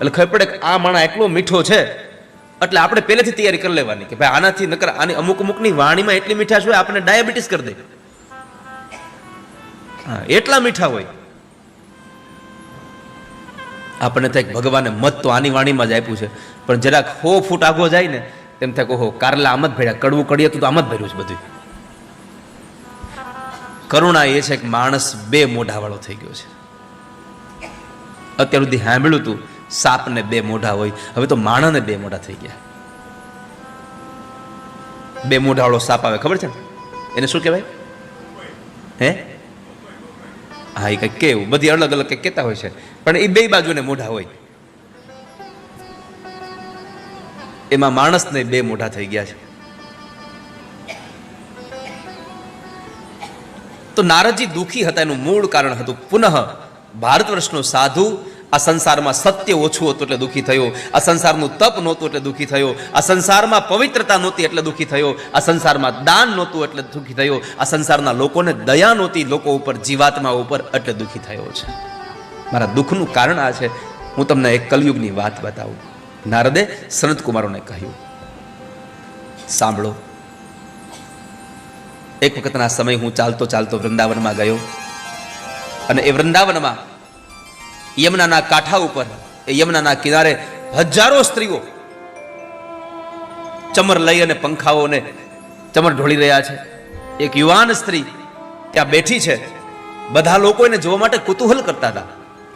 એટલે ખબર પડે કે આ માણા એટલો મીઠો છે. એટલે આપણે પહેલેથી તૈયારી કરી લેવાની કે ભાઈ આનાથી નકર આની અમુક અમુકની વાણીમાં એટલી મીઠાશ હોય આપણને ડાયાબિટીસ કરી દે. હા, એટલા મીઠા હોય. આપણને થાય ભગવાને મત તો આની વાણીમાં જ આપ્યું છે. પણ જરાક હો ફૂટ આગો જાય ને, તેમ થાય ઓહો, કારલા આમ જ ભર્યા, કડવું કડીએ તો આમ જ ભર્યું છે બધું કરુણા એ છે કે માણસ બે મોઢાવાળો થઈ ગયો છે. અત્યાર સુધી સાંભળ્યું હતું સાપને બે મોઢા હોય. હવે તો માણસને બે મોઢા થઈ ગયા. બે મોઢાવાળો સાપ આવે, ખબર છે ને? એને શું કહેવાય? હે? હા, એ કંઈક કેવું. બધી અલગ અલગ કંઈક કહેતા હોય છે. પણ એ બે બાજુને મોઢા હોય. એમાં માણસને બે મોઢા થઈ ગયા છે. તો નારદજી દુઃખી હતા, એનું મૂળ કારણ હતું પુનઃ ભારત વર્ષનો સાધુ આ સંસારમાં સત્ય ઓછું હતું એટલે દુઃખી થયો. આ સંસારનું તપ નહોતું એટલે દુઃખી થયો. આ સંસારમાં પવિત્રતા નહોતી એટલે દુઃખી થયો. આ સંસારમાં દાન નહોતું એટલે દુઃખી થયો. આ સંસારના લોકોને દયા નહોતી, લોકો ઉપર જીવાત્મા ઉપર એટલે દુઃખી થયો છે. મારા દુઃખનું કારણ આ છે. હું તમને એક કલયુગની વાત બતાવું. નારદે સનતકુમારોને કહ્યું, સાંભળો. એક વખતના સમય હું ચાલતો ચાલતો વૃંદાવનમાં ગયો અને એ વૃંદાવનમાં યમુનાના કાંઠા ઉપર યમુનાના કિનારે હજારો સ્ત્રીઓ ચમર લઈ અને પંખાઓને ચમર ઢોળી રહ્યા છે. એક યુવાન સ્ત્રી ત્યાં બેઠી છે. બધા લોકો એને જોવા માટે કુતૂહલ કરતા હતા.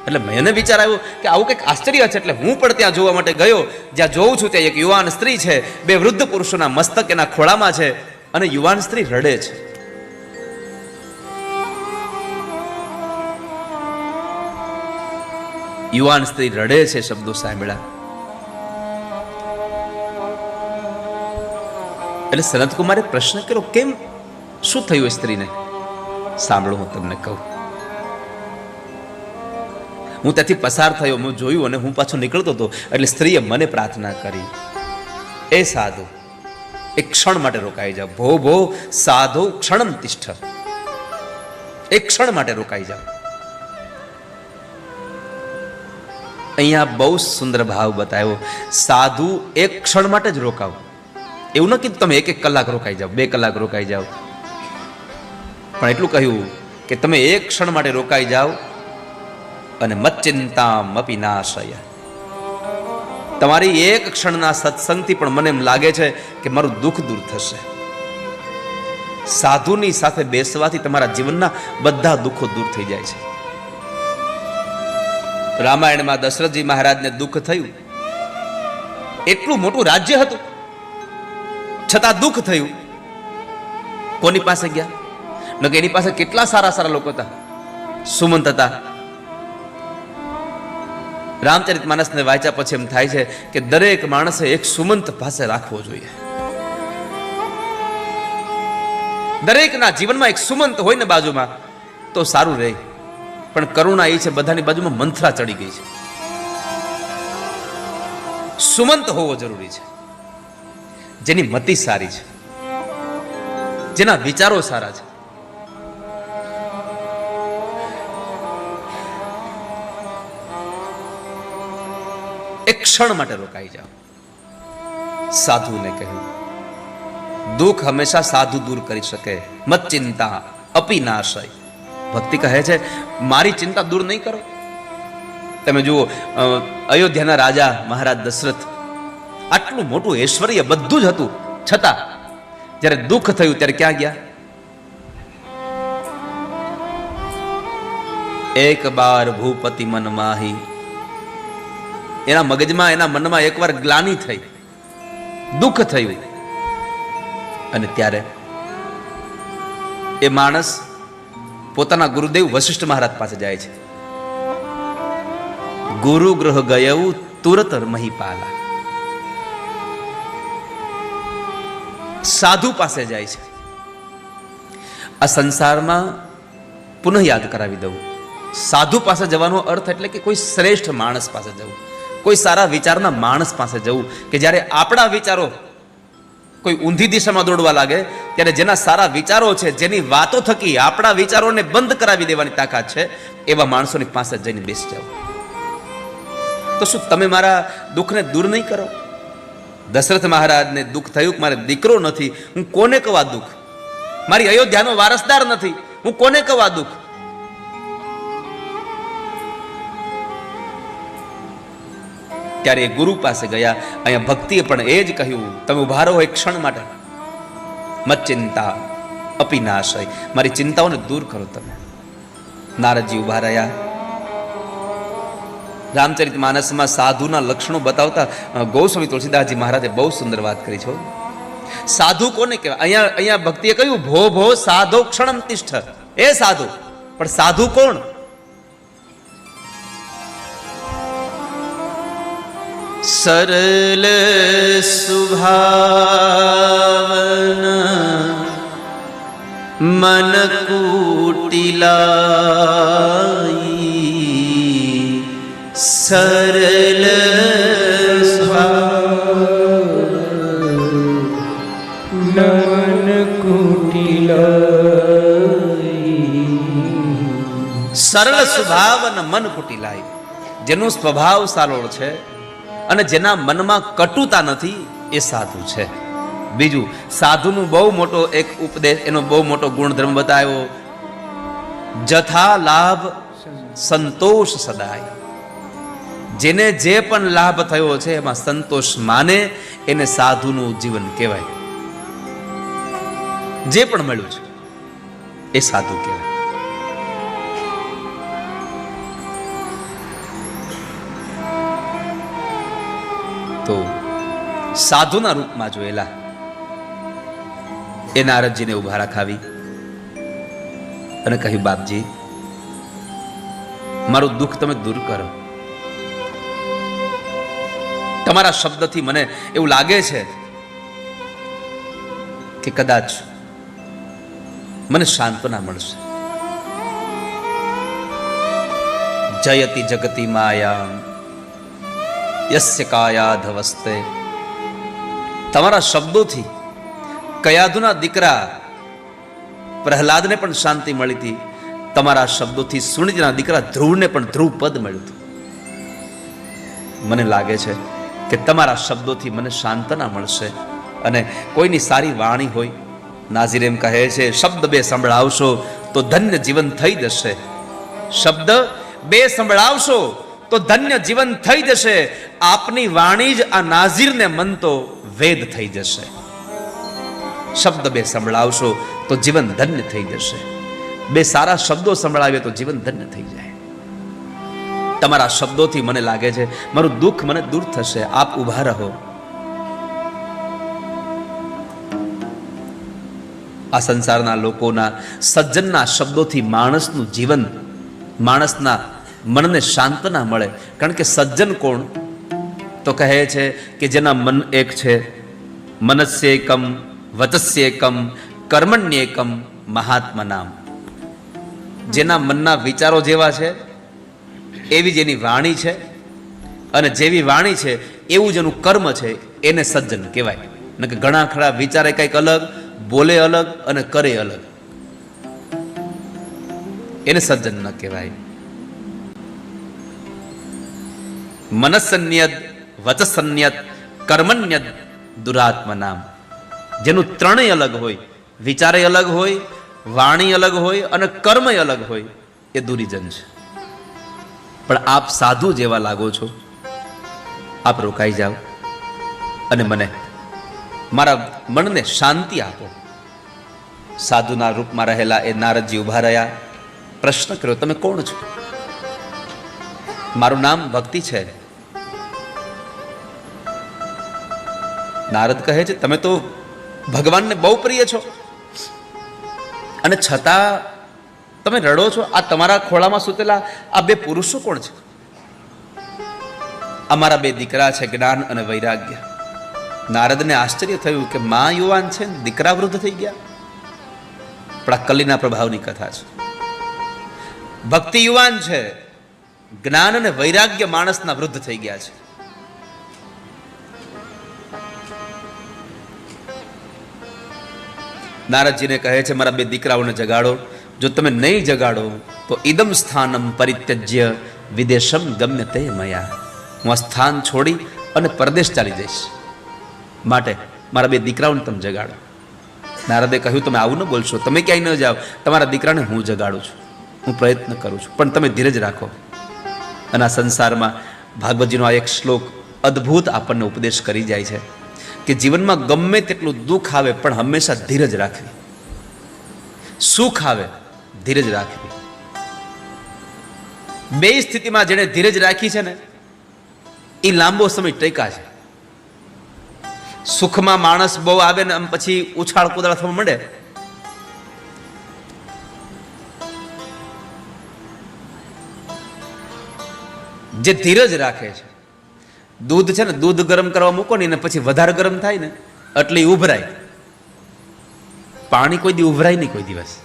એટલે મને વિચાર આવ્યો કે આવું કંઈક આશ્ચર્ય છે, એટલે હું પણ ત્યાં જોવા માટે ગયો. જ્યાં જોઉં છું ત્યાં એક યુવાન સ્ત્રી છે. બે વૃદ્ધ પુરુષોના મસ્તક એના ખોળામાં છે અને યુવાન સ્ત્રી રડે છે. યુવાન સ્ત્રી રડે છે શબ્દો સાંભળ્યા. એટલે સનતકુમારે પ્રશ્ન કર્યો, કેમ? શું થયું એ સ્ત્રીને? સાંભળો, હું તમને કહું. હું ત્યાંથી પસાર થયો મેં જોયું અને હું પાછો નીકળતો હતો, એટલે સ્ત્રીએ મને પ્રાર્થના કરી. એ સાધુ એક ક્ષણ માટે રોકાઈ જાઓ. ભો ભો, સાધુ ક્ષણમ તિષ્ઠ એક ક્ષણ માટે રોકાઈ જાઓ. અહીંયા બહુ સુંદર ભાવ બતાવ્યો. સાધુ એક ક્ષણ માટે જ રોકાવ. એવું ન કીધું તમે એક એક કલાક રોકાઈ જાઓ, બે કલાક રોકાઈ જાઓ. પણ એટલું કહ્યું કે તમે એક ક્ષણ માટે રોકાઈ જાઓ અને મચ્ચિંતામ અપી નાશય. તમારી એક ક્ષણના સત્સંગથી પણ મને એમ લાગે છે કે મારું દુઃખ દૂર થશે. સાધુની સાથે બેસવાથી તમારા જીવનના બધા દુઃખો દૂર થઈ જાય છે. રામાયણમાં દશરથજી મહારાજને દુઃખ થયું. એટલું મોટું રાજ્ય હતું. છતાં દુઃખ થયું. કોની પાસે ગયા? ન કે એની પાસે કેટલા સારા સારા લોકો હતા? સુમંત હતા. રામચરિત માનસને વાંચ્યા પછી એમ થાય છે કે દરેક માણસે એક સુમંત પાસે રાખવો જોઈએ. દરેકના જીવનમાં એક સુમંત હોય ને બાજુમાં, તો સારું રહે. પણ કરુણા એ છે, બધાની બાજુમાં મંથરા ચડી ગઈ છે. સુમંત હોવો જરૂરી છે. જેની મતિ સારી છે. જેના વિચારો સારા છે. એક ક્ષણ માટે રોકાઈ જાઓ. સાધુને કહ્યું, દુઃખ હંમેશા સાધુ દૂર કરી શકે. મત ચિંતા અપી નાશય ભક્તિ કહે છે, મારી ચિંતા દૂર નહીં કરો. તમે જુઓ અયોધ્યાના રાજા મહારાજ દશરથ આટલું મોટું ઐશ્વર્ય બધું જ હતું. છતાં, જ્યારે દુઃખ થયું ત્યારે ક્યાં ગયા? એક બાર ભૂપતિ મન માહી. એના મગજમાં, એના મનમાં એકવાર ગ્લાની થઈ. દુઃખ થયું. અને ત્યારે એ માણસ પોતાના ગુરુદેવ વશિષ્ઠ મહારાજ પાસે જાય છે. ગુરુ ગ્રહ ગયવું તુરત મહીપાલા. સાધુ પાસે જાય છે. આ સંસારમાં પુનઃ યાદ કરાવી દઉં. સાધુ પાસે જવાનો અર્થ એટલે કે કોઈ શ્રેષ્ઠ માણસ પાસે જવું. કોઈ સારા વિચારના માણસ પાસે જવું કે જ્યારે આપણા વિચારો કોઈ ઊંધી દિશામાં દોડવા લાગે, ત્યારે જેના સારા વિચારો છે, જેની વાતો થકી આપણા વિચારોને બંધ કરાવી દેવાની તાકાત છે, એવા માણસોની પાસે જઈને બેસી જાઓ. તો શું તમે મારા દુઃખને દૂર નહીં કરો? દશરથ મહારાજને દુઃખ થયું કે મારે દીકરો નથી, હું કોને કવા દુઃખ? મારી અયોધ્યાનો વારસદાર નથી, હું કોને કવા દુઃખ? ત્યારે એ ગુરુ પાસે ગયા. અહીંયા ભક્તિએ પણ એ જ કહ્યું, તમે ઊભા રહો, એક ક્ષણ માટે. મત ચિંતા અપિનાશય મારી ચિંતાઓને દૂર કરો તમે. નારદજી ઊભા રહ્યા. રામચરિત માનસમાં સાધુના લક્ષણો બતાવતા ગૌસ્વામી તુલસીદાસજી મહારાજે બહુ સુંદર વાત કરી છો સાધુ કોને કહેવાય? અહીંયા અહીંયા ભક્તિએ કહ્યું, ભો ભો, સાધો ક્ષણમ તિષ્ઠ. એ સાધુ. પણ સાધુ કોણ? સરલ સુભાવન મન કુટિલાઈ સરલ નમન કુટિલાઈ સરળ સ્વભાવ અને મન કુટિલાય જેનો સ્વભાવ સારો છે અને જેના મનમાં કટુતા નથી, એ સાધુ છે. બીજું, સાધુનું બહુ મોટો એક ઉપદેશ, એનો બહુ મોટો ગુણધર્મ બતાવ્યો. જથા લાભ સંતોષ સદાય. જેને જે પણ લાભ થયો છે, એમાં સંતોષ માને, એને સાધુનું જીવન કહેવાય. જે પણ મળ્યું છે, એ સાધુ કહેવાય. સાધુના રૂપમાં જોયેલા. એ નારદજીને ઊભા રાખાવી અને કહ્યું, બાપજી, મારું દુઃખ તમે દૂર કરો. તમારા શબ્દથી મને એવું લાગે છે કે કદાચ મને સાંત્વના મળશે. જયતી જગતિ માયા યસ્ય કાયાધવસ્તે તમારા શબ્દોથી કયાદુના દીકરા પ્રહલાદને પણ શાંતિ મળી હતી. તમારા શબ્દોથી સુનિજના દીકરા ધ્રુવને પણ ધ્રુવ પદ મળ્યું હતું. મને લાગે છે કે તમારા શબ્દોથી મને શાંતના મળશે અને કોઈની સારી વાણી હોય. નાઝીર એમ કહે છે, શબ્દ બે સંભળાવશો તો ધન્ય જીવન થઈ જશે. શબ્દ બે સંભળાવશો તો ધન્ય જીવન થઈ જશે. આપની વાણી જ આ નાઝીરને મન તો વેદ થઈ જશે. શબ્દ બે સંભળાવશો તો જીવન ધન્ય થઈ જશે. બે સારા શબ્દો સંભળાવે તો જીવન ધન્ય થઈ જાય. તમારા શબ્દોથી મને લાગે છે, મારું દુઃખ મને દૂર થશે. આપ ઊભા રહો. આ સંસારના લોકોના સજ્જનના શબ્દોથી માણસનું જીવન, માણસના મનને શાંતના મળે. કારણ કે સજ્જન કોણ? તો કહે છે કે જેના મન એક છે મનસ્ય એકમ વચસ્ય એકમ કર્મણ્ય એકમ મહાત્મા નામ જેના મનના વિચારો જેવા છે, એવી જેની વાણી છે, અને જેવી વાણી છે, એવું જેનું કર્મ છે, એને સજ્જન કહેવાય. ને કે ઘણા ખરા વિચારે કંઈક અલગ, બોલે અલગ અને કરે અલગ. એને સજ્જન ન કહેવાય. મનસન્યદ, વચસન્યદ, કર્મન્યદ દુરાત્મા નામ જેનું ત્રણેય અલગ હોય, વિચારે અલગ હોય, વાણી અલગ હોય અને કર્મ અલગ હોય, એ દુરીજન છે. પણ આપ સાધુ જેવા લાગો છો. આપ રોકાઈ જાઓ અને મને, મારા મનને શાંતિ આપો. સાધુના રૂપમાં રહેલા એ નારદજી ઊભા રહ્યા. પ્રશ્ન કર્યો, તમે કોણ છો? મારું નામ ભક્તિ છે. નારદ કહે છે, તમે તો ભગવાનને બહુ પ્રિય છો. અને છતાં તમે રડો છો. આ તમારા ખોળામાં સૂતેલા આ બે પુરુષો કોણ છે? અમારા બે દીકરા છે જ્ઞાન અને વૈરાગ્ય. નારદને આશ્ચર્ય થયું કે મા યુવાન છે, દીકરા વૃદ્ધ થઈ ગયા. પણ આ કલીના પ્રભાવની કથા છે. ભક્તિ યુવાન છે. જ્ઞાન અને વૈરાગ્ય માણસના વૃદ્ધ થઈ ગયા છે. નારદજીને કહે છે, મારા બે દીકરાઓને જગાડો. જો તમે નહીં જગાડો, તો ઇદમ સ્થાનમ પરિત્યજ્ય વિદેશમ ગમ્ય તે મયા. હું આ સ્થાન છોડી અને પરદેશ ચાલી જઈશ. માટે મારા બે દીકરાઓને તમે જગાડો. નારદે કહ્યું, તમે આવું ન બોલશો. તમે ક્યાંય ન જાઓ. તમારા દીકરાને હું જગાડું છું. હું પ્રયત્ન કરું છું. પણ તમે ધીરજ રાખો. અને આ સંસારમાં ભાગવતજીનો આ એક શ્લોક અદ્ભુત આપણને ઉપદેશ કરી જાય છે કે જીવનમાં ગમે તેટલું દુઃખ આવે, પણ હંમેશા ધીરજ રાખવી. સુખ આવે, ધીરજ રાખવી. બે સ્થિતિમાં જેણે ધીરજ રાખી છે ને એ લાંબો સમય ટેકા છે. સુખમાં માણસ બહુ આવે ને આમ પછી ઉછાળ કુદાળ થવા માંડે જે ધીરજ રાખે છે. દૂધ છે ને, દૂધ ગરમ કરવા મૂકો ને, એને પછી વધારે ગરમ થાય ને, એટલે ઉભરાય. પાણી કોઈ દી ઉભરાય નહીં કોઈ દિવસ.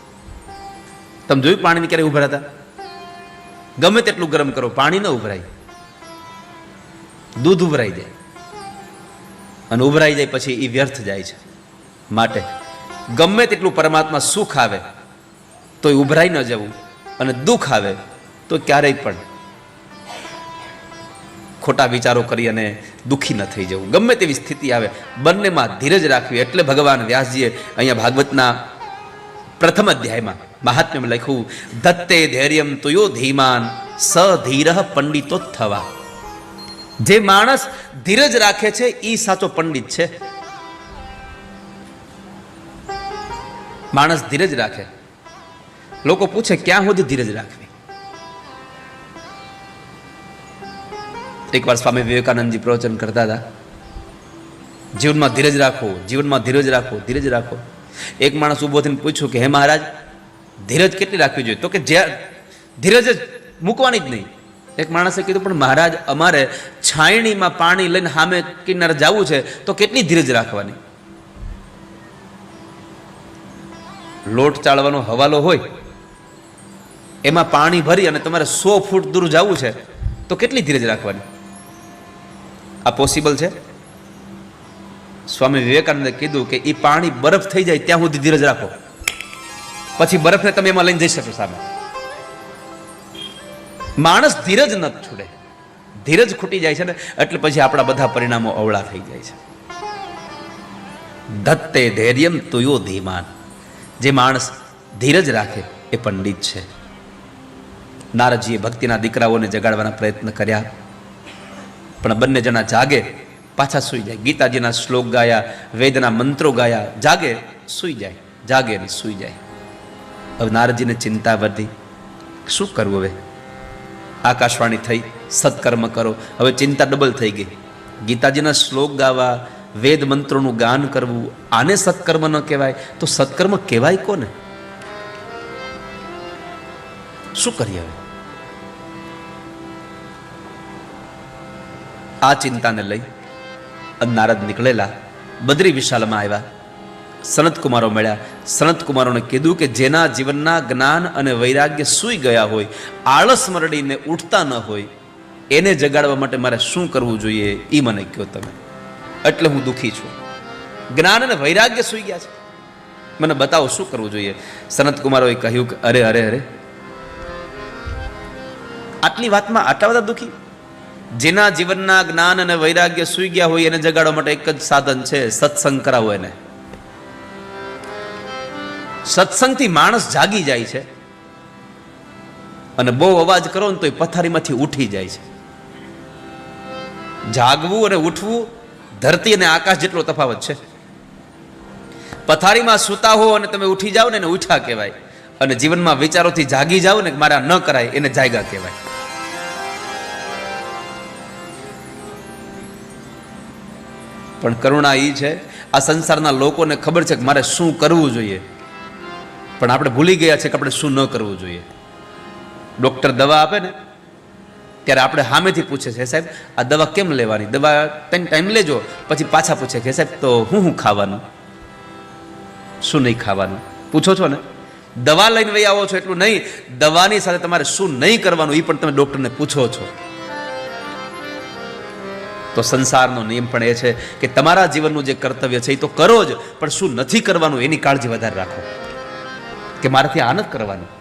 તમે જોયું પાણીને ક્યારે ઉભરાતા? ગમે તેટલું ગરમ કરો, પાણી ન ઉભરાય. દૂધ ઉભરાઈ જાય. અને ઉભરાઈ જાય પછી એ વ્યર્થ જાય છે માટે. ગમે તેટલું પરમાત્મા સુખ આવે તો એ ઉભરાઈ ન જવું અને દુઃખ આવે, તો ક્યારેય પણ ખોટા વિચારો કરી અને દુઃખી ન થઈ જવું. ગમે તેવી સ્થિતિ આવે, બંનેમાં ધીરજ રાખવી. એટલે ભગવાન વ્યાસજીએ અહીંયા ભાગવતના પ્રથમ અધ્યાયમાં મહાત્મ્યમાં લખ્યું, દત્તે ધૈર્યમ તુયો ધીમાન સ ધીર પંડિતો થવા જે માણસ ધીરજ રાખે છે એ સાચો પંડિત છે. માણસ ધીરજ રાખે. લોકો પૂછે, ક્યાં સુધી ધીરજ રાખવી? એકવાર સ્વામી વિવેકાનંદજી પ્રવચન કરતા હતા. જીવનમાં ધીરજ રાખો, જીવનમાં ધીરજ રાખો ધીરજ રાખો. એક માણસ ઊભો થઈને પૂછ્યું કે, હે મહારાજ, ધીરજ કેટલી રાખવી જોઈએ? તો કે, જે ધીરજ જ મૂકવાની જ નહીં. એક માણસે કીધું, પણ મહારાજ, અમારે છાયણીમાં પાણી લઈને સામે કિનારે જવું છે, તો કેટલી ધીરજ રાખવાની? લોટ ચાળવાનો હવાલો હોય, એમાં પાણી ભરી અને તમારે સો ફૂટ દૂર જવું છે, તો કેટલી ધીરજ રાખવાની? આ પોસિબલ છે? સ્વામી વિવેકાનંદે કીધું કે એ પાણી બરફ થઈ જાય ત્યાં સુધી ધીરજ રાખો. પછી બરફને તમે એમાં લઈને જઈ શકો સામે. માણસ ધીરજ ન છોડે. ધીરજ ખૂટી જાય છે ને, એટલે પછી આપણા બધા પરિણામો અવળા થઈ જાય છે. ધત્તે ધૈર્યમ તુયો ધીમાન. જે માણસ ધીરજ રાખે એ પંડિત છે. નારદજીએ ભક્તિના દીકરાઓને જગાડવાના પ્રયત્ન કર્યા. પણ બંને જણા જાગે, પાછા સૂઈ જાય. ગીતાજીના શ્લોક ગાયા, વેદના મંત્રો ગાયા, જાગે, સૂઈ જાય, જાગે ને સૂઈ જાય. હવે નારદજીને ચિંતા વધી. શું કરવું હવે? આકાશવાણી થઈ, સત્કર્મ કરો. હવે ચિંતા ડબલ થઈ ગઈ. ગીતાજીના શ્લોક ગાવા, વેદ મંત્રોનું ગાન કરવું, આને સત્કર્મ ન કહેવાય? તો સત્કર્મ કહેવાય કોને? શું કરીએ હવે? આ ચિંતાને લઈ નારદ નીકળેલા બદ્રી વિશાલમાં આવ્યા. સનતકુમારો મળ્યા. સનતકુમારોને કીધું કે જેના જીવનના જ્ઞાન અને વૈરાગ્ય સૂઈ ગયા હોય, આળસ મરડીને ઉઠતા ન હોય, એને જગાડવા માટે મારે શું કરવું જોઈએ એ મને કહો તમે. એટલે હું દુઃખી છું. જ્ઞાન અને વૈરાગ્ય સૂઈ ગયા છે. મને બતાવો શું કરવું જોઈએ? સનતકુમારોએ કહ્યું કે અરે અરે અરે. આટલી વાતમાં આટલા બધા દુઃખી? જેના જીવનના જ્ઞાન અને વૈરાગ્ય સૂઈ ગયા હોય એને જગાડવા માટે એક જ સાધન છે, સત્સંગ કરાવો એને. સત્સંગથી માણસ જાગી જાય છે અને બહુ અવાજ કરો ને તો એ પથારીમાંથી ઉઠી જાય છે. જાગવું અને ઉઠવું ધરતી અને આકાશ જેટલો તફાવત છે. પથારીમાં સૂતા હો અને તમે ઉઠી જાઓ ને એને ઉઠા કહેવાય. અને જીવનમાં વિચારોથી જાગી જાઓ ને મારા ન કરાય, એને જાયગા કહેવાય. પણ કરુણા એ છે, આ સંસારના લોકોને ખબર છે કે મારે શું કરવું જોઈએ. પણ આપણે ભૂલી ગયા છે કે આપણે શું ન કરવું જોઈએ. ડૉક્ટર દવા આપે ને, ત્યારે આપણે સામેથી પૂછે છે સાહેબ, આ દવા કેમ લેવાની? દવા ટાઈમ ટાઈમ લેજો. પછી પાછા પૂછે કે સાહેબ, તો હું શું ખાવાનું? શું નહીં ખાવાનું? પૂછો છો ને? દવા લઈને વહી આવો છો એટલું નહીં. દવાની સાથે તમારે શું નહીં કરવાનું એ પણ તમે ડૉક્ટરને પૂછો છો. તો સંસારનો નિયમ પણ એ છે કે તમારા જીવનનું જે કર્તવ્ય છે એ તો કરો જ, પણ શું નથી કરવાનું એની કાળજી વધારે રાખો. કે મારાથી આ નથી કરવાનું.